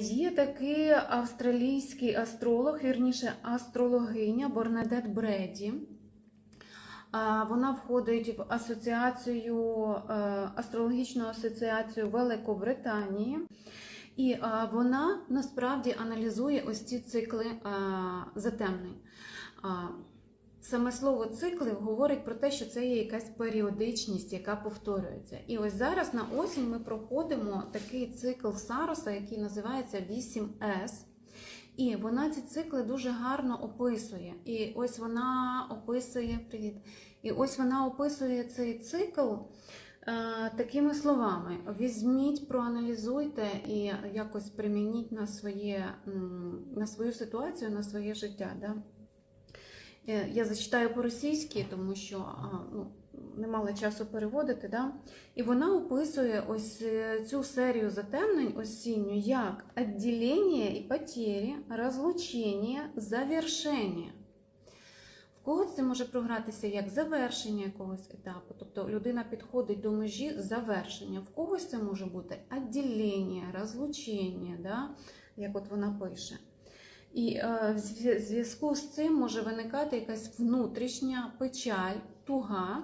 Є такий австралійський астролог, вірніше астрологиня Борнадет Бреді. Вона входить в асоціацію, е, астрологічну асоціацію Великобританії. І вона насправді аналізує ось ці цикли затемнень. Саме слово цикли говорить про те, що це є якась періодичність, яка повторюється. І ось зараз на осінь ми проходимо такий цикл Сароса, який називається 8С. І вона ці цикли дуже гарно описує. І ось вона описує привіт. І ось вона описує цей цикл е, такими словами: візьміть, проаналізуйте і якось примініть на своє на свою ситуацію, на своє життя. Да? Е, Я зачитаю по-російськи, тому що ну, не мала часу переводити. Да? І вона описує ось е, цю серію затемнень осінню як відділення і потері, розлучення, завершення. В когось це може програтися як завершення якогось етапу, тобто людина підходить до межі завершення. В когось це може бути відділення, розлучення, да? як от вона пише. І е, в зв'язку з цим може виникати якась внутрішня печаль, туга,